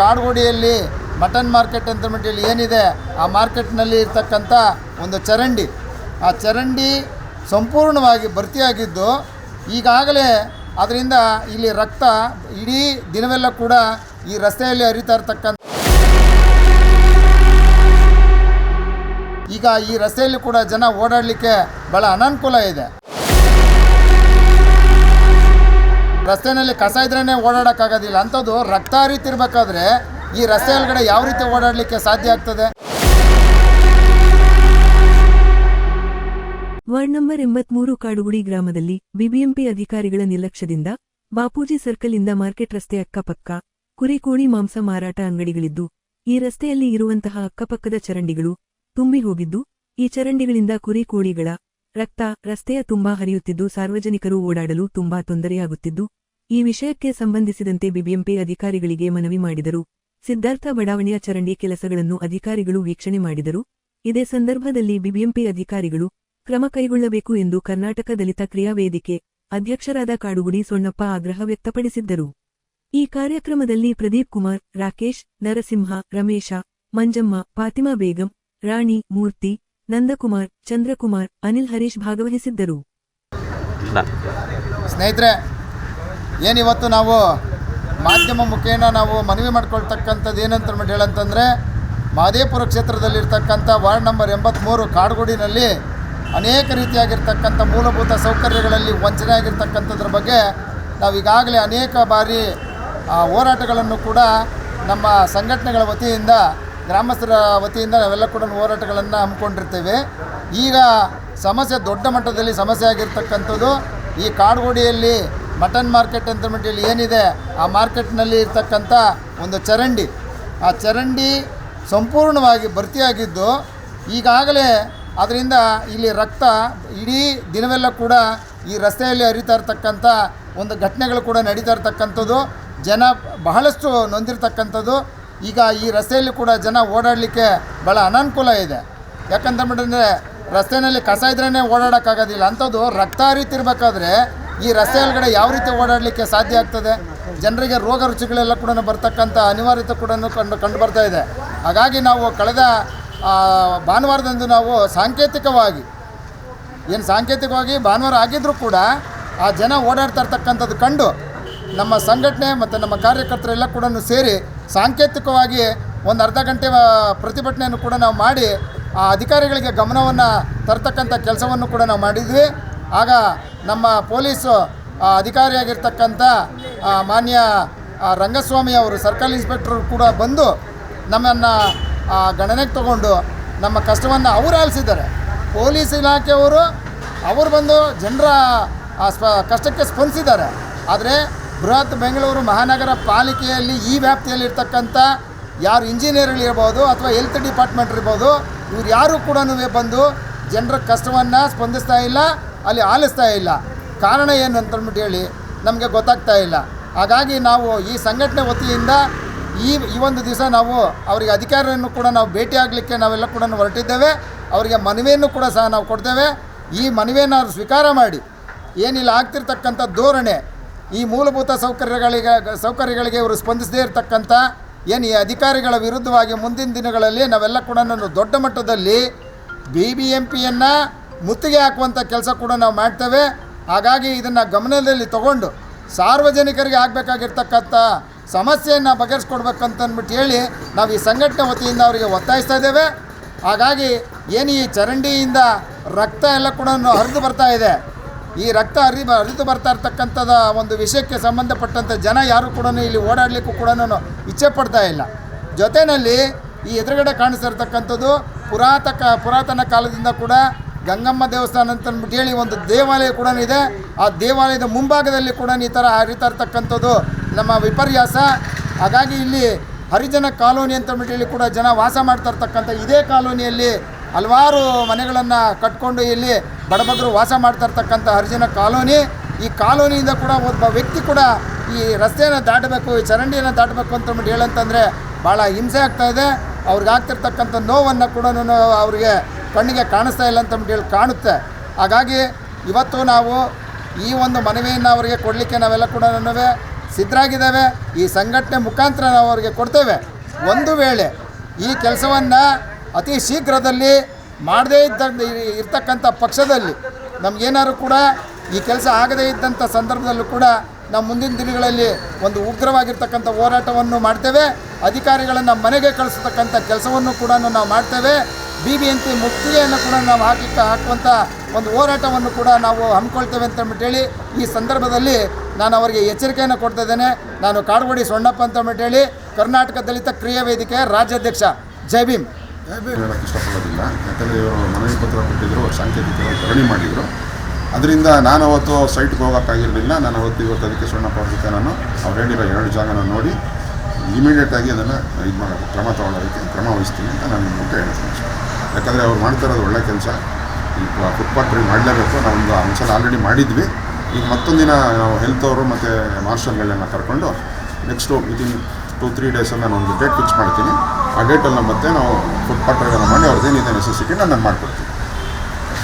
ಕಾಡುಗೋಡಿಯಲ್ಲಿ mutton market ಅಂತ ಮಟ್ಟಿಯಲ್ಲಿ ಏನಿದೆ, ಆ ಮಾರ್ಕೆಟ್ನಲ್ಲಿ ಇರ್ತಕ್ಕಂಥ ಒಂದು ಚರಂಡಿ. ಆ ಚರಂಡಿ ಸಂಪೂರ್ಣವಾಗಿ ಭರ್ತಿಯಾಗಿದ್ದು, ಈಗಾಗಲೇ ಅದರಿಂದ ಇಲ್ಲಿ ರಕ್ತ ಇಡೀ ದಿನವೆಲ್ಲ ಕೂಡ ಈ ರಸ್ತೆಯಲ್ಲಿ ಹರಿತಾ ಇರ್ತಕ್ಕಂಥ ಈಗ ಈ ರಸ್ತೆಯಲ್ಲಿ ಕೂಡ ಜನ ಓಡಾಡಲಿಕ್ಕೆ ಭಾಳ ಅನಾನುಕೂಲ ಇದೆ. ರಸ್ತೆಯಲ್ಲಿ ಕಸ ಇದ್ರೇ ಓಡಾಡೋಕ್ಕಾಗೋದಿಲ್ಲ. ಅಂಥದ್ದು ರಕ್ತ ಹರಿತಿರ್ಬೇಕಾದ್ರೆ ಈ ರಸ್ತೆ ಒಳಗಡೆ ಯಾವ ರೀತಿ ಓಡಾಡಲಿಕ್ಕೆ ಸಾಧ್ಯ ಆಗ್ತದೆ? ವಾರ್ಡ್ ನಂಬರ್ ಎಂಬತ್ಮೂರು ಕಾಡುಗುಡಿ ಗ್ರಾಮದಲ್ಲಿ ಬಿಬಿಎಂಪಿ ಅಧಿಕಾರಿಗಳ ನಿರ್ಲಕ್ಷ್ಯದಿಂದ ಬಾಪೂಜಿ ಸರ್ಕಲ್ ಇಂದ ಮಾರ್ಕೆಟ್ ರಸ್ತೆ ಅಕ್ಕಪಕ್ಕ ಕುರಿ ಕೋಳಿ ಮಾಂಸ ಮಾರಾಟ ಅಂಗಡಿಗಳಿದ್ದು, ಈ ರಸ್ತೆಯಲ್ಲಿ ಇರುವಂತಹ ಅಕ್ಕಪಕ್ಕದ ಚರಂಡಿಗಳು ತುಂಬಿ ಹೋಗಿದ್ದು, ಈ ಚರಂಡಿಗಳಿಂದ ಕುರಿ ಕೋಳಿಗಳ ರಕ್ತ ರಸ್ತೆಯ ತುಂಬಾ ಹರಿಯುತ್ತಿದ್ದು, ಸಾರ್ವಜನಿಕರು ಓಡಾಡಲು ತುಂಬಾ ತೊಂದರೆಯಾಗುತ್ತಿದ್ದು ಈ ವಿಷಯಕ್ಕೆ ಸಂಬಂಧಿಸಿದಂತೆ ಬಿಬಿಎಂಪಿ ಅಧಿಕಾರಿಗಳಿಗೆ ಮನವಿ ಮಾಡಿದರು. ಸಿದ್ಧಾರ್ಥ ಬಡಾವಣೆಯ ಚರಂಡಿ ಕೆಲಸಗಳನ್ನು ಅಧಿಕಾರಿಗಳು ವೀಕ್ಷಣೆ ಮಾಡಿದರು. ಇದೇ ಸಂದರ್ಭದಲ್ಲಿ ಬಿಬಿಎಂಪಿ ಅಧಿಕಾರಿಗಳು ಕ್ರಮ ಕೈಗೊಳ್ಳಬೇಕು ಎಂದು ಕರ್ನಾಟಕ ದಲಿತ ಕ್ರಿಯಾ ವೇದಿಕೆ ಅಧ್ಯಕ್ಷರಾದ ಕಾಡುಗುಡಿ ಸೊಣ್ಣಪ್ಪ ಆಗ್ರಹ ವ್ಯಕ್ತಪಡಿಸಿದ್ದರು. ಈ ಕಾರ್ಯಕ್ರಮದಲ್ಲಿ ಪ್ರದೀಪ್ ಕುಮಾರ್, ರಾಕೇಶ್, ನರಸಿಂಹ, ರಮೇಶ, ಮಂಜಮ್ಮ, ಫಾತಿಮಾ ಬೇಗಂ, ರಾಣಿ, ಮೂರ್ತಿ, ನಂದಕುಮಾರ್, ಚಂದ್ರಕುಮಾರ್, ಅನಿಲ್ ಹರೀಶ್ ಭಾಗವಹಿಸಿದ್ದರು. ಸ್ನೇಹಿತರೆ ಏನಿವತ್ತು ನಾವು ಮಾಧ್ಯಮ ಮುಖೇನ ನಾವು ಮನವಿ ಮಾಡ್ಕೊಳ್ತಕ್ಕಂಥದ್ದು ಏನಂತ ಮಾಡಿ ಹೇಳಂತಂದರೆ, ಮಾದೇಪುರ ಕ್ಷೇತ್ರದಲ್ಲಿರ್ತಕ್ಕಂಥ ವಾರ್ಡ್ ನಂಬರ್ ಎಂಬತ್ತ್ಮೂರು ಕಾಡುಗೋಡಿನಲ್ಲಿ ಅನೇಕ ರೀತಿಯಾಗಿರ್ತಕ್ಕಂಥ ಮೂಲಭೂತ ಸೌಕರ್ಯಗಳಲ್ಲಿ ವಂಚನೆ ಆಗಿರ್ತಕ್ಕಂಥದ್ರ ಬಗ್ಗೆ ನಾವು ಈಗಾಗಲೇ ಅನೇಕ ಬಾರಿ ಹೋರಾಟಗಳನ್ನು ಕೂಡ ನಮ್ಮ ಸಂಘಟನೆಗಳ ವತಿಯಿಂದ, ಗ್ರಾಮಸ್ಥರ ವತಿಯಿಂದ ನಾವೆಲ್ಲ ಕೂಡ ಹೋರಾಟಗಳನ್ನು ಹಮ್ಮಿಕೊಂಡಿರ್ತೇವೆ. ಈಗ ಸಮಸ್ಯೆ ದೊಡ್ಡ ಮಟ್ಟದಲ್ಲಿ ಸಮಸ್ಯೆ ಆಗಿರ್ತಕ್ಕಂಥದ್ದು, ಈ ಕಾಡುಗೋಡಿಯಲ್ಲಿ ಮಟನ್ ಮಾರ್ಕೆಟ್ ಅಂತ ಹೇಳಿ ಏನಿದೆ, ಆ ಮಾರ್ಕೆಟ್ನಲ್ಲಿ ಇರ್ತಕ್ಕಂಥ ಒಂದು ಚರಂಡಿ. ಆ ಚರಂಡಿ ಸಂಪೂರ್ಣವಾಗಿ ಭರ್ತಿಯಾಗಿದ್ದು, ಈಗಾಗಲೇ ಅದರಿಂದ ಇಲ್ಲಿ ರಕ್ತ ಇಡೀ ದಿನವೆಲ್ಲ ಕೂಡ ಈ ರಸ್ತೆಯಲ್ಲಿ ಹರಿತಾ ಇರ್ತಕ್ಕಂಥ ಒಂದು ಘಟನೆಗಳು ಕೂಡ ನಡೀತಾ ಇರ್ತಕ್ಕಂಥದ್ದು. ಜನ ಬಹಳಷ್ಟು ನೊಂದಿರ್ತಕ್ಕಂಥದ್ದು. ಈಗ ಈ ರಸ್ತೆಯಲ್ಲಿ ಕೂಡ ಜನ ಓಡಾಡಲಿಕ್ಕೆ ಭಾಳ ಅನಾನುಕೂಲ ಇದೆ. ಯಾಕಂತಂದ್ರೆ ರಸ್ತೆಯಲ್ಲಿ ಕಸ ಇದ್ರೇ ಓಡಾಡೋಕ್ಕಾಗೋದಿಲ್ಲ. ಅಂಥದ್ದು ರಕ್ತ ಹರಿತಿರ್ಬೇಕಾದ್ರೆ ಈ ರಸ್ತೆ ಒಳಗಡೆ ಯಾವ ರೀತಿ ಓಡಾಡಲಿಕ್ಕೆ ಸಾಧ್ಯ ಆಗ್ತದೆ? ಜನರಿಗೆ ರೋಗ ರುಚಿಗಳೆಲ್ಲ ಕೂಡ ಬರ್ತಕ್ಕಂಥ ಅನಿವಾರ್ಯತೆ ಕೂಡ ಕಂಡು ಕಂಡು ಬರ್ತಾ ಇದೆ. ಹಾಗಾಗಿ ನಾವು ಕಳೆದ ಭಾನುವಾರದಂದು ನಾವು ಸಾಂಕೇತಿಕವಾಗಿ, ಏನು ಸಾಂಕೇತಿಕವಾಗಿ ಭಾನುವಾರ ಆಗಿದ್ದರೂ ಕೂಡ ಆ ಜನ ಓಡಾಡ್ತಾ ಇರ್ತಕ್ಕಂಥದ್ದು ಕಂಡು ನಮ್ಮ ಸಂಘಟನೆ ಮತ್ತು ನಮ್ಮ ಕಾರ್ಯಕರ್ತರೆಲ್ಲ ಕೂಡ ಸೇರಿ ಸಾಂಕೇತಿಕವಾಗಿ ಒಂದು ಅರ್ಧ ಗಂಟೆ ಪ್ರತಿಭಟನೆಯನ್ನು ಕೂಡ ನಾವು ಮಾಡಿ ಆ ಅಧಿಕಾರಿಗಳಿಗೆ ಗಮನವನ್ನು ತರ್ತಕ್ಕಂಥ ಕೆಲಸವನ್ನು ಕೂಡ ನಾವು ಮಾಡಿದ್ವಿ. ಆಗ ನಮ್ಮ ಪೊಲೀಸು ಅಧಿಕಾರಿಯಾಗಿರ್ತಕ್ಕಂಥ ಮಾನ್ಯ ರಂಗಸ್ವಾಮಿ ಅವರು, ಸರ್ಕಲ್ ಇನ್ಸ್ಪೆಕ್ಟ್ರು ಕೂಡ ಬಂದು ನಮ್ಮನ್ನು ಗಣನೆಗೆ ತಗೊಂಡು ನಮ್ಮ ಕಷ್ಟವನ್ನು ಅವರು ಆಲಿಸಿದ್ದಾರೆ. ಪೊಲೀಸ್ ಇಲಾಖೆಯವರು, ಅವರು ಬಂದು ಜನರ ಸ್ಪ, ಕಷ್ಟಕ್ಕೆ ಸ್ಪಂದಿಸಿದ್ದಾರೆ. ಆದರೆ ಬೃಹತ್ ಬೆಂಗಳೂರು ಮಹಾನಗರ ಪಾಲಿಕೆಯಲ್ಲಿ ಈ ವ್ಯಾಪ್ತಿಯಲ್ಲಿರ್ತಕ್ಕಂಥ ಯಾರು ಇಂಜಿನಿಯರ್ಗಳಿರ್ಬೋದು ಅಥವಾ ಹೆಲ್ತ್ ಡಿಪಾರ್ಟ್ಮೆಂಟ್ ಇರ್ಬೋದು, ಇವ್ರು ಯಾರೂ ಕೂಡ ಬಂದು ಜನರ ಕಷ್ಟವನ್ನು ಸ್ಪಂದಿಸ್ತಾ ಇಲ್ಲ. ಅಲ್ಲಿ ಆಲಿಸ್ತಾ ಇಲ್ಲ. ಕಾರಣ ಏನು ಅಂತಂದ್ಬಿಟ್ಟು ಹೇಳಿ, ನಮಗೆ ಗೊತ್ತಾಗ್ತಾ ಇಲ್ಲ. ಹಾಗಾಗಿ ನಾವು ಈ ಸಂಘಟನೆ ವತಿಯಿಂದ ಈ ಈ ಒಂದು ದಿವಸ ನಾವು ಅವರಿಗೆ ಅಧಿಕಾರಿಯನ್ನು ಕೂಡ ನಾವು ಭೇಟಿಯಾಗಲಿಕ್ಕೆ ನಾವೆಲ್ಲ ಕೂಡ ಹೊರಟಿದ್ದೇವೆ. ಅವರಿಗೆ ಮನವಿಯನ್ನು ಕೂಡ ಸಹ ನಾವು ಕೊಡ್ತೇವೆ. ಈ ಮನವಿಯನ್ನು ಅವರು ಸ್ವೀಕಾರ ಮಾಡಿ. ಏನಿಲ್ಲ, ಆಗ್ತಿರ್ತಕ್ಕಂಥ ಧೋರಣೆ, ಈ ಮೂಲಭೂತ ಸೌಕರ್ಯಗಳಿಗೆ ಸೌಕರ್ಯಗಳಿಗೆ ಇವರು ಸ್ಪಂದಿಸದೇ ಇರತಕ್ಕಂಥ, ಏನು ಈ ಅಧಿಕಾರಿಗಳ ವಿರುದ್ಧವಾಗಿ ಮುಂದಿನ ದಿನಗಳಲ್ಲಿ ನಾವೆಲ್ಲ ಕೂಡ ದೊಡ್ಡ ಮಟ್ಟದಲ್ಲಿ ಬಿ ಬಿ ಎಂ ಪಿಯನ್ನು ಮುತ್ತಿಗೆ ಹಾಕುವಂಥ ಕೆಲಸ ಕೂಡ ನಾವು ಮಾಡ್ತೇವೆ. ಹಾಗಾಗಿ ಇದನ್ನು ಗಮನದಲ್ಲಿ ತಗೊಂಡು ಸಾರ್ವಜನಿಕರಿಗೆ ಆಗಬೇಕಾಗಿರ್ತಕ್ಕಂಥ ಸಮಸ್ಯೆಯನ್ನು ಬಗೆಹರಿಸ್ಕೊಡ್ಬೇಕಂತ ಅಂದ್ಬಿಟ್ಟು ಹೇಳಿ ನಾವು ಈ ಸಂಘಟನೆ ವತಿಯಿಂದ ಅವರಿಗೆ ಒತ್ತಾಯಿಸ್ತಾ ಇದ್ದೇವೆ. ಹಾಗಾಗಿ ಏನು ಈ ಚರಂಡಿಯಿಂದ ರಕ್ತ ಎಲ್ಲ ಕೂಡ ಹರಿದು ಬರ್ತಾ ಇದೆ. ಈ ರಕ್ತ ಹರಿ ಹರಿದು ಬರ್ತಾ ಇರ್ತಕ್ಕಂಥದ ಒಂದು ವಿಷಯಕ್ಕೆ ಸಂಬಂಧಪಟ್ಟಂಥ ಜನ ಯಾರು ಕೂಡ ಇಲ್ಲಿ ಓಡಾಡಲಿಕ್ಕೂ ಕೂಡ ಇಚ್ಛೆ ಪಡ್ತಾ ಇಲ್ಲ. ಜೊತೆಯಲ್ಲಿ ಈ ಎದುರುಗಡೆ ಕಾಣಿಸ್ತಿರ್ತಕ್ಕಂಥದ್ದು ಪುರಾತಕ, ಪುರಾತನ ಕಾಲದಿಂದ ಕೂಡ ಗಂಗಮ್ಮ ದೇವಸ್ಥಾನ ಅಂತ ಅಂದ್ಬಿಟ್ಟು ಹೇಳಿ ಒಂದು ದೇವಾಲಯ ಕೂಡ ಇದೆ. ಆ ದೇವಾಲಯದ ಮುಂಭಾಗದಲ್ಲಿ ಕೂಡ ಈ ಥರ ಹರಿತಾ ಇರ್ತಕ್ಕಂಥದ್ದು ನಮ್ಮ ವಿಪರ್ಯಾಸ. ಹಾಗಾಗಿ ಇಲ್ಲಿ ಹರಿಜನ ಕಾಲೋನಿ ಅಂತ ಅಂದ್ಬಿಟ್ಟು ಹೇಳಿ ಕೂಡ ಜನ ವಾಸ ಮಾಡ್ತಾ ಇರ್ತಕ್ಕಂಥ ಇದೇ ಕಾಲೋನಿಯಲ್ಲಿ ಹಲವಾರು ಮನೆಗಳನ್ನು ಕಟ್ಕೊಂಡು ಇಲ್ಲಿ ಬಡಬಗರು ವಾಸ ಮಾಡ್ತಾ ಇರ್ತಕ್ಕಂಥ ಹರಿಜನ ಕಾಲೋನಿ. ಈ ಕಾಲೋನಿಯಿಂದ ಕೂಡ ಒಬ್ಬ ವ್ಯಕ್ತಿ ಕೂಡ ಈ ರಸ್ತೆಯನ್ನು ದಾಟಬೇಕು, ಈ ಚರಂಡಿಯನ್ನು ದಾಟಬೇಕು ಅಂತಂದ್ಬಿಟ್ಟು ಹೇಳಂತಂದರೆ ಭಾಳ ಹಿಂಸೆ ಆಗ್ತಾ ಇದೆ. ಅವ್ರಿಗೆ ಆಗ್ತಿರ್ತಕ್ಕಂಥ ನೋವನ್ನು ಕೂಡ ಅವರಿಗೆ ಕಣ್ಣಿಗೆ ಕಾಣಿಸ್ತಾ ಇಲ್ಲ ಅಂತಂದ್ಬಿಟ್ಟು ಹೇಳಿ ಕಾಣುತ್ತೆ. ಹಾಗಾಗಿ ಇವತ್ತು ನಾವು ಈ ಒಂದು ಮನವಿಯನ್ನು ಅವರಿಗೆ ಕೊಡಲಿಕ್ಕೆ ನಾವೆಲ್ಲ ಕೂಡ ಸಿದ್ಧರಾಗಿದ್ದೇವೆ. ಈ ಸಂಘಟನೆ ಮುಖಾಂತರ ನಾವು ಅವರಿಗೆ ಕೊಡ್ತೇವೆ. ಒಂದು ವೇಳೆ ಈ ಕೆಲಸವನ್ನು ಅತಿ ಶೀಘ್ರದಲ್ಲಿ ಮಾಡದೇ ಇದ್ದ ಇರ್ತಕ್ಕಂಥ ಪಕ್ಷದಲ್ಲಿ ನಮಗೇನಾದ್ರು ಕೂಡ ಈ ಕೆಲಸ ಆಗದೇ ಇದ್ದಂಥ ಸಂದರ್ಭದಲ್ಲೂ ಕೂಡ ನಾವು ಮುಂದಿನ ದಿನಗಳಲ್ಲಿ ಒಂದು ಉಗ್ರವಾಗಿರ್ತಕ್ಕಂಥ ಹೋರಾಟವನ್ನು ಮಾಡ್ತೇವೆ. ಅಧಿಕಾರಿಗಳನ್ನು ಮನೆಗೆ ಕಳಿಸತಕ್ಕಂಥ ಕೆಲಸವನ್ನು ಕೂಡ ನಾವು ಮಾಡ್ತೇವೆ. ಬಿ ಬಿ ಎಂ ಪಿ ಮುತ್ತಿಗೆಯನ್ನು ಕೂಡ ನಾವು ಹಾಕಿಟ್ಟು ಹಾಕುವಂಥ ಒಂದು ಹೋರಾಟವನ್ನು ಕೂಡ ನಾವು ಹಮ್ಮಿಕೊಳ್ತೇವೆ ಅಂತ ಹೇಳಿ ಈ ಸಂದರ್ಭದಲ್ಲಿ ನಾನು ಅವರಿಗೆ ಎಚ್ಚರಿಕೆಯನ್ನು ಕೊಡ್ತಾ ಇದ್ದೇನೆ. ನಾನು ಕಾಡುಗೋಡಿ ಸೊಣ್ಣಪ್ಪ ಅಂತ ಹೇಳಿ ಕರ್ನಾಟಕ ದಲಿತ ಕ್ರಿಯಾ ವೇದಿಕೆಯ ರಾಜ್ಯಾಧ್ಯಕ್ಷ. ಜೈ ಭೀಮ್. ಹೇಳಕ್ಕೆ ಇಷ್ಟಪಡೋದಿಲ್ಲ. ಯಾಕಂದರೆ ಇವರು ಮನವಿ ಪತ್ರ ಕೊಟ್ಟಿದ್ದರು ಸಾಂಕೇತಿಕವಾಗಿ ಧರಣಿ ಮಾಡಿದರು. ಅದರಿಂದ ನಾನು ಅವತ್ತು ಸೈಟ್ಗೆ ಹೋಗೋಕ್ಕಾಗಿರಲಿಲ್ಲ. ನಾನು ಅವತ್ತು ಇವತ್ತು ಅದಕ್ಕೆ ಸೊಣ್ಣಪ್ಪ ಜೊತೆ ನಾನು ಅವ್ರು ಹೇಳಿರೋ ಎರಡು ಜಾಗನ ನೋಡಿ ಇಮಿಡಿಯೇಟಾಗಿ ಅದನ್ನು ಇದು ಮಾಡೋದು ಕ್ರಮ ತಗೊಳ್ಳೋದಕ್ಕೆ ಕ್ರಮ ವಹಿಸ್ತೀನಿ ಅಂತ ನಾನು ಮುಖ್ಯ ಹೇಳ್ತೀನಿ. ಯಾಕಂದರೆ ಅವ್ರು ಮಾಡ್ತಾ ಇರೋದು ಒಳ್ಳೆ ಕೆಲಸ. ಈ ಟ್ರೈನ್ ಮಾಡಲೇಬೇಕು. ನಾವು ಒಂದು ಒಂದ್ಸಲ ಆಲ್ರೆಡಿ ಮಾಡಿದ್ವಿ. ಈಗ ಮತ್ತೊಂದಿನ ನಾವು ಹೆಲ್ತ್ ಅವರು ಮತ್ತು ಮಾರ್ಷಲ್ಗಳನ್ನ ಕರ್ಕೊಂಡು ನೆಕ್ಸ್ಟು ವಿತಿನ್ ಟು ತ್ರೀ ಡೇಸಲ್ಲಿ ನಾನು ಒಂದು ಡೇಟ್ ಫಿಕ್ಸ್ ಮಾಡ್ತೀನಿ. ಆ ಡೇಟಲ್ಲಿ ಮತ್ತೆ ನಾವು ಫುಟ್ಪಾತ್ ಡ್ರೈವನ್ನ ಮಾಡಿ ಅವ್ರದ್ದೇನಿದೆ ನೆಸೆಸಿಟಿ ನಾನು ಮಾಡ್ಕೊಡ್ತೀನಿ